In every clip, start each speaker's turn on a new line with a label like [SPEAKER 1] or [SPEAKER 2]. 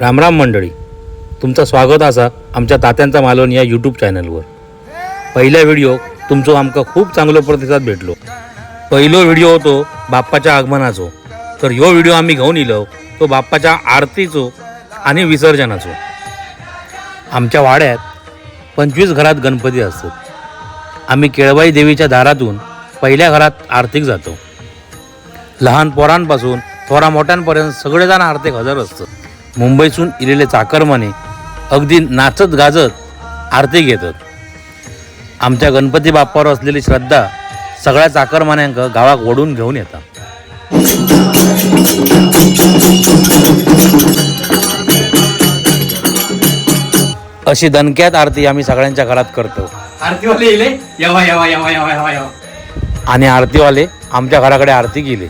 [SPEAKER 1] रामराम मंडळी. तुमचं स्वागत असा आमच्या तात्यांचा मालवण या यूट्यूब चॅनलवर पहिल्या व्हिडिओ तुमचो आमका खूप चांगलो प्रतिसाद भेटलो. पहिलो व्हिडिओ होतो बाप्पाच्या आगमनाचो. तर ह्यो व्हिडिओ आम्ही घेऊन इलो तो बाप्पाच्या आरतीचो आणि विसर्जनाचो. आमच्या वाड्यात पंचवीस घरात गणपती असतात आम्ही केळबाई देवीच्या दारातून पहिल्या घरात आरतीक जातो. लहान पोरांपासून थोरा मोठ्यांपर्यंत सगळेजण आरतीक हजर असतात. मुंबईतून इलेले चाकरमाने अगदी नाचत गाजत आरती घेतात. आमच्या गणपती बाप्पावर असलेली श्रद्धा सगळ्या चाकरमान्यांक गावाक ओढून घेऊन येतात. अशी दणक्यात आरती आम्ही सगळ्यांच्या घरात करतो.
[SPEAKER 2] आरतीवाले यवा यवा यवा यवा यवा
[SPEAKER 1] आणि आरतीवाले आमच्या घराकडे आरती गेले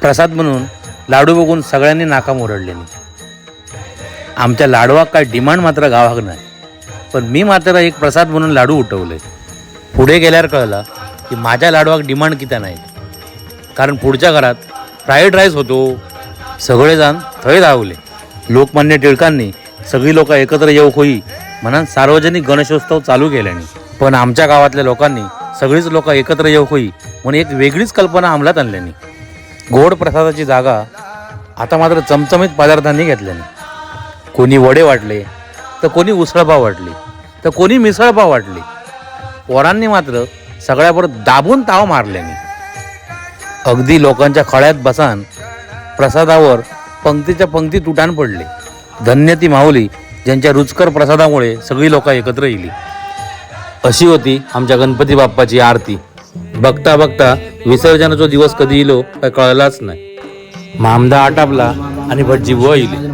[SPEAKER 1] प्रसाद म्हणून लाडू बघून सगळ्यांनी नाकाम ओरडलेली. आमच्या लाडवाक काय डिमांड मात्र गावाक नाही पण मी मात्र एक प्रसाद म्हणून लाडू उठवले. पुढे गेल्यावर कळलं की माझ्या लाडवाक डिमांड किती नाही कारण पुढच्या घरात फ्राईड राईस होतो सगळेजण थंय धावले. लोकमान्य टिळकांनी सगळी लोक एकत्र येऊ होई म्हणून सार्वजनिक गणेशोत्सव चालू केल्याने. पण आमच्या गावातल्या लोकांनी सगळीच लोक एकत्र येऊ होई म्हणून एक वेगळीच कल्पना अंमलात आणल्याने. गोड प्रसादाची जागा आता मात्र चमचमीत पदार्थांनी घेतल्याने कोणी वडे वाटले तर कोणी उसळपाव वाटली तर कोणी मिसळपाव वाटली. वरांनी मात्र सगळ्यावर दाबून ताव मारल्याने अगदी लोकांच्या खळ्यात बसान प्रसादावर पंक्तीच्या पंक्ती तुटान पडले. धन्य ती माऊली ज्यांच्या रुचकर प्रसादामुळे सगळी लोक एकत्र येली. अशी होती आमच्या गणपती बाप्पाची आरती. बघता बघता विसर्जनाचा दिवस कधी येलो हो, काय कळलाच नाही. मामदा आटापला आणि भटजी बुवा येईल.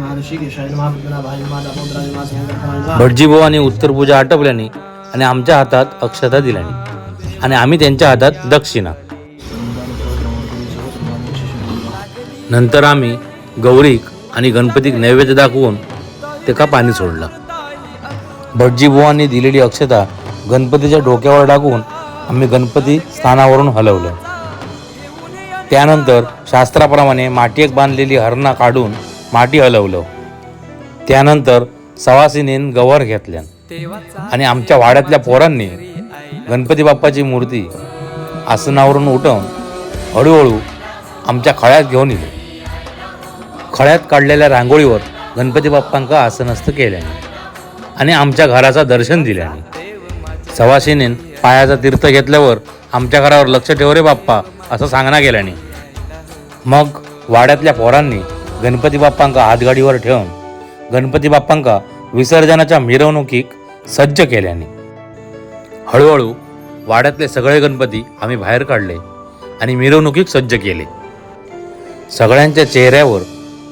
[SPEAKER 1] भटजी बुवा आणि उत्तर पूजा आटपल्याने आणि आमच्या हातात अक्षता दिल्याने आणि आम्ही त्यांच्या हातात दक्षिणा. नंतर आम्ही गौरीक आणि गणपतीक नैवेद्य दाखवून तेका पाणी सोडलं. भटजी बुवांनी दिलेली अक्षता गणपतीच्या डोक्यावर टाकून आम्ही गणपती स्थानावरून हलवलं. त्यानंतर शास्त्राप्रमाणे माटीक बांधलेली हरणा काढून माटी हलवलं. त्यानंतर सवासिनीन गवर घेतल्या आणि आमच्या वाड्यातल्या पोरांनी गणपती बाप्पाची मूर्ती आसनावरून उठवून हळूहळू आमच्या खळ्यात घेऊन येलो. खळ्यात काढलेल्या रांगोळीवर गणपती बाप्पांका आसनस्थ केल्याने आणि आमच्या घराचा दर्शन दिल्याने. सवाशिनीन पायाचा तीर्थ घेतल्यावर आमच्या घरावर लक्ष ठेव रे बाप्पा असं सांगणं गेल्याने. मग वाड्यातल्या पोरांनी गणपती बाप्पांका हातगाडीवर ठेवून गणपती बाप्पांका विसर्जनाच्या मिरवणुकीक सज्ज केल्याने. हळूहळू वाड्यातले सगळे गणपती आम्ही बाहेर काढले आणि मिरवणुकीक सज्ज केले. सगळ्यांच्या चेहऱ्यावर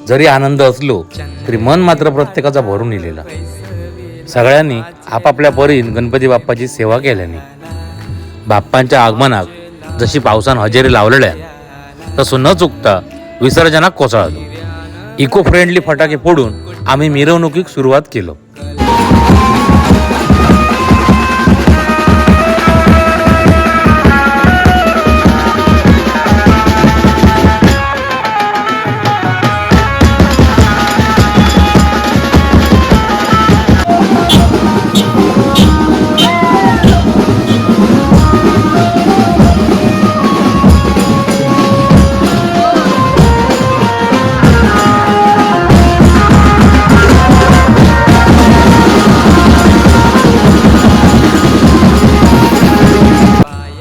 [SPEAKER 1] जरी आनंद असलो तरी मन मात्र प्रत्येकाचा भरून इलेला सगळ्यांनी आपापल्या परीन गणपती बाप्पाची सेवा केल्याने. बाप्पांच्या आगमनाक जशी पावसान हजेरी लावलेल्या तसं न चुकता विसर्जनाक कोसळलो. इको फ्रेंडली फटाके फोडून आम्ही मिरवणुकीक सुरुवात केलो.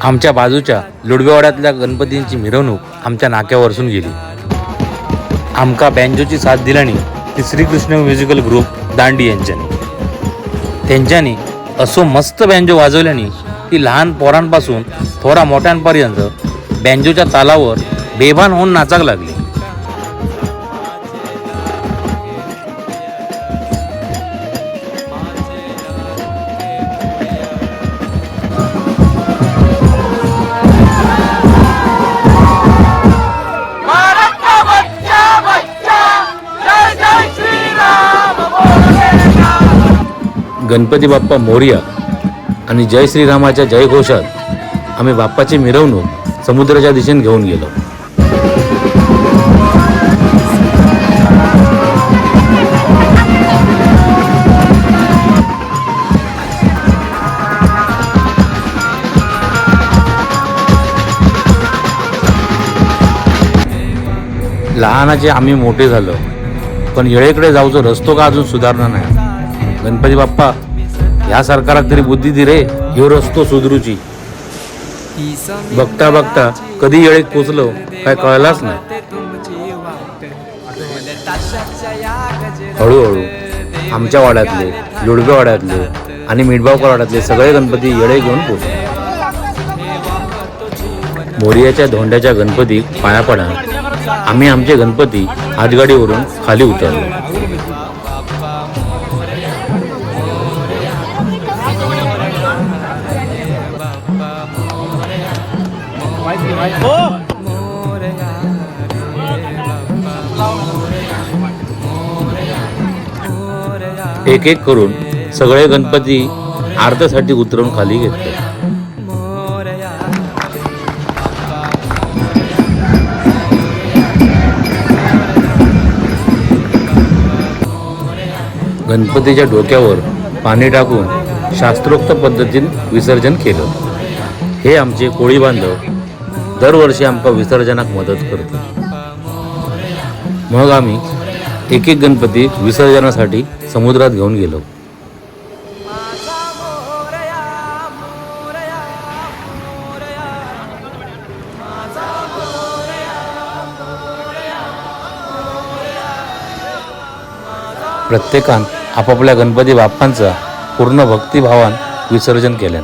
[SPEAKER 1] आमच्या बाजूच्या लुडबेवाड्यातल्या गणपतींची मिरवणूक आमच्या नाक्यावरसून गेली. आमका बँजोची साथ दिल्याने ती श्रीकृष्ण म्युझिकल ग्रुप दांडी यांच्यानी. त्यांच्यानी असो मस्त बँजो वाजवल्याने ती लहान पोरांपासून थोडा मोठ्यांपर्यंत बँजोच्या तालावर बेभान होऊन नाचाक लागली. गणपती बाप्पा मोर्या आणि जय श्रीरामाच्या जयघोषात आम्ही बाप्पाची मिरवणूक समुद्राच्या दिशेने घेऊन गेलो. लहानाचे आम्ही मोठे झालो पण येळेकडे जाऊचो रस्तो का अजून सुधारणा नाही. गणपती बाप्पा ह्या सरकाराक तरी बुद्धी दे रे ह्यो रस्तो सुधरूची. बघता बघता कधी येळेत पोचलो काय कळलाच नाही. हळूहळू आमच्या वाड्यातले लुडबे वाड्यातले आणि मिठबावकर वाड्यातले सगळे गणपती येळे घेऊन पोचले. मोरियाच्या धोंड्याच्या गणपती पाया पडा. आम्ही आमचे गणपती हातगाडीवरून खाली उतरलो. एक एक करून सगळे गणपती आरत्यासाठी उतरवून खाली घेतले. गणपतीच्या डोक्यावर पाणी टाकून शास्त्रोक्त पद्धतीने विसर्जन केलं. हे आमचे कोळी बांधव दरवर्षी आमका विसर्जनाक मदत करतात. मग आम्ही एक एक गणपती विसर्जनासाठी समुद्रात घेऊन गेलो. प्रत्येकान आपापल्या गणपती बाप्पांचा पूर्ण भक्तिभावान विसर्जन केल्यान.